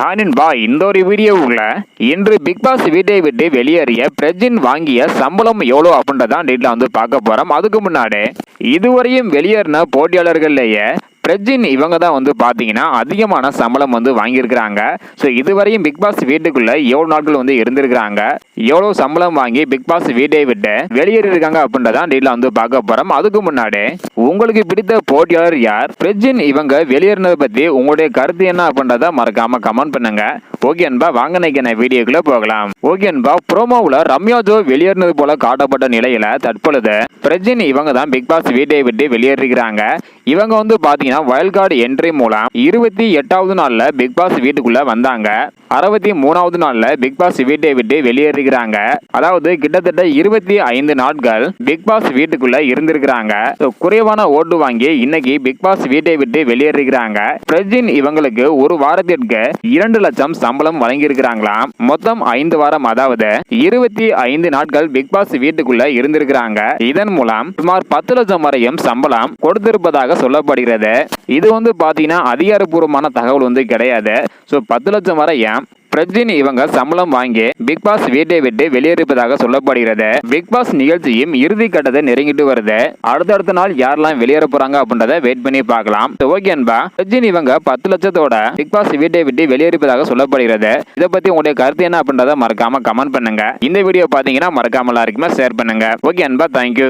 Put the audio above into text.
ஹானின்பா இந்த ஒரு வீடியோவுல இன்று பிக் பாஸ் வீட்டை விட்டு வெளியேறிய பிரஜின் வாங்கிய சம்பளம் எவ்வளோ அப்படின்றதான் டீட்டில் வந்து பார்க்க போகிறோம் அதுக்கு முன்னாடி இதுவரையும் வெளியேறின போட்டியாளர்கள்லேயே பிரஜின் இவங்க தான் வந்து பார்த்தீங்கன்னா அதிகமான சம்பளம் வந்து வாங்கியிருக்கிறாங்க. ஸோ இதுவரையும் பிக் பாஸ் வீட்டுக்குள்ள எவ்வளோ நாட்கள் வந்து இருந்திருக்கிறாங்க? எவ்வளோ சம்பளம் வாங்கி பிக் பாஸ் வீட்டை விட்டு வெளியேறியிருக்காங்க அப்படின்றதான் டீட்டில் வந்து பார்க்க போகிறோம் அதுக்கு முன்னாடி உங்களுக்கு பிடித்த போட்டியாளர் யார்? பிரஜின் இவங்க வெளியேறினதை பற்றி உங்களுடைய கருத்து என்ன அப்படின்றத மறக்காம கமெண்ட் பண்ணுங்க. ஓகே அன்பா வாங்க நினைக்கிற வீடியோக்குள்ளே போகலாம். ஓகே அன்பா ப்ரோமோவில் ரம்யா ஜோ வெளியேறினது போல காட்டப்பட்ட நிலையில் தற்பொழுது பிரஜின் இவங்க தான் பிக் பாஸ் வீட்டை விட்டு வெளியேறிக்கிறாங்க இவங்க வந்து பாத்தீங்கன்னா வயல் கார்டு என்ட்ரி மூலம் இருபத்தி எட்டாவது நாள்ல பிக் பாஸ் வீட்டுக்குள்ள வந்தாங்க. அறுபத்தி மூணாவது நாள்ல பிக் பாஸ் வீட்டை விட்டு வெளியேறிக்கிறாங்க அதாவது கிட்டத்தட்ட இருபத்தி ஐந்து நாட்கள் பிக் பாஸ் வீட்டுக்குள்ள இருந்திருக்கிறாங்க. குறைவான ஓட்டு வாங்கி இன்னைக்கு பிக் பாஸ் வீட்டை விட்டு வெளியேறிருக்கிறாங்க. பிரஜின் இவங்களுக்கு ஒரு வாரத்திற்கு இரண்டு லட்சம் சம்பளம் வழங்கியிருக்கிறாங்களாம். மொத்தம் ஐந்து வாரம் அதாவது இருபத்தி ஐந்து நாட்கள் பிக் பாஸ் வீட்டுக்குள்ள இருந்திருக்கிறாங்க. இதன் மூலம் சுமார் பத்து லட்சம் வரையும் சம்பளம் கொடுத்திருப்பதாக சொல்லப்படுகிறது. இது வந்து பாத்தீங்கன்னா அதிகாரப்பூர்வமான தகவல் வந்து கிடையாது. ஸோ பத்து லட்சம் வரையும் ரஜினி இவங்க சம்பளம் வாங்கி பிக் பாஸ் வீட்டை விட்டு வெளியேறிப்பதாக சொல்லப்படுகிறது. பிக் பாஸ் நிகழ்ச்சியும் இறுதி கட்டத்தை நெருங்கிட்டு வருது. அடுத்தடுத்த நாள் யாரெல்லாம் வெளியேற போறாங்க அப்படின்றத வெயிட் பண்ணி பார்க்கலாம். ஓகே அன்பா பிரஜின் இவங்க பத்து லட்சத்தோட பிக் பாஸ் வீட்டை விட்டு வெளியேறிப்பதாக சொல்லப்படுகிறது. இதை பத்தி உங்களுடைய கருத்து என்ன அப்படின்றத மறக்காம கமெண்ட் பண்ணுங்க. இந்த வீடியோ பாத்தீங்கன்னா மறக்காம எல்லாருக்குமே ஷேர் பண்ணுங்க. ஓகே அன்பா தேங்க்யூ